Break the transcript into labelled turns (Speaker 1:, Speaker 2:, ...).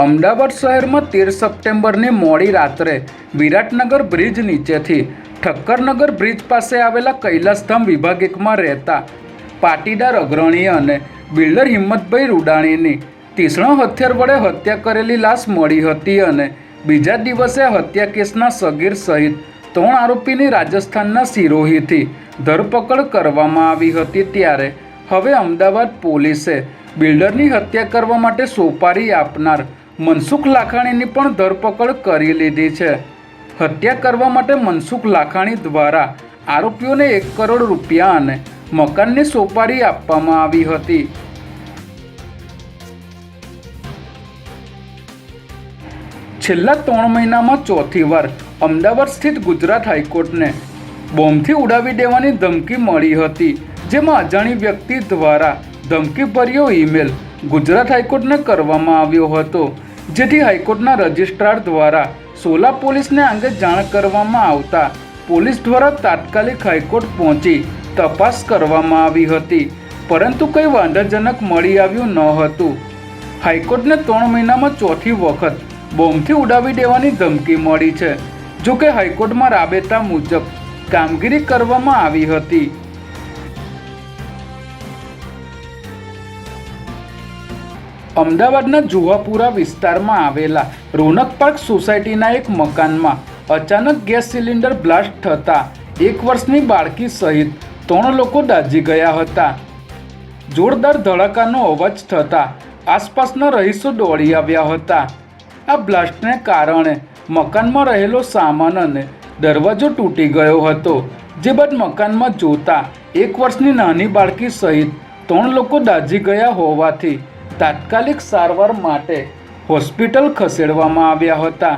Speaker 1: અમદાવાદ શહેરમાં તેર સપ્ટેમ્બરની મોડી રાત્રે વિરાટનગર બ્રિજ નીચેથી ઠક્કરનગર બ્રિજ પાસે આવેલા કૈલાસધામ વિભાગ એકમાં રહેતા પાટીદાર અગ્રણી અને બિલ્ડર હિંમતભાઈ રૂડાણીની તીક્ષ્ણ હથિયાર વડે હત્યા કરેલી લાશ મળી હતી અને બીજા દિવસે હત્યા કેસના સગીર સહિત ત્રણ આરોપીની રાજસ્થાનના સિરોહીથી ધરપકડ કરવામાં આવી હતી ત્યારે હવે અમદાવાદ પોલીસે બિલ્ડરની હત્યા કરવા માટે સોપારી આપનાર મનસુખ લાખાણીની પણ ધરપકડ કરી લીધી છે. હત્યા કરવા માટે મનસુખ લાખાણી દ્વારા આરોપીઓને એક કરોડ રૂપિયા અને મકાનની સોપારી આપવામાં આવી હતી. છેલ્લા ત્રણ મહિનામાં ચોથી વાર અમદાવાદ સ્થિત ગુજરાત હાઈકોર્ટને બોમ્બથી ઉડાવી દેવાની ધમકી મળી હતી, જેમાં અજાણી વ્યક્તિ દ્વારા ધમકીભર્યો ઈમેલ ગુજરાત હાઈકોર્ટને કરવામાં આવ્યો હતો. જેથી હાઈકોર્ટના રજિસ્ટ્રાર દ્વારા સોલા પોલીસને અંગે જાણ કરવામાં આવતા પોલીસ દ્વારા તાત્કાલિક હાઈકોર્ટ પહોંચી તપાસ કરવામાં આવી હતી. પરંતુ કંઈ વાંધાજનક મળી આવ્યું ન હતું. હાઈકોર્ટને ત્રણ મહિનામાં ચોથી વખત બોમ્બથી ઉડાવી દેવાની ધમકી મળી છે. જો કે હાઈકોર્ટમાં રાબેતા મુજબ કામગીરી કરવામાં આવી હતી. અમદાવાદના જુહાપુરા વિસ્તારમાં આવેલા રોનક પાર્ક સોસાયટીના એક મકાનમાં અચાનક ગેસ સિલિન્ડર બ્લાસ્ટ થતાં એક વર્ષની બાળકી સહિત ત્રણ લોકો દાઝી ગયા હતા. જોરદાર ધડાકાનો અવાજ થતાં આસપાસના રહીશો દોડી આવ્યા હતા. આ બ્લાસ્ટને કારણે મકાનમાં રહેલો સામાન અને દરવાજો તૂટી ગયો હતો, જે બાદ મકાનમાં જોતા એક વર્ષની નાની બાળકી સહિત ત્રણ લોકો દાઝી ગયા હોવાથી તાત્કાલિક સારવાર માટે હોસ્પિટલ ખસેડવામાં આવ્યા હતા.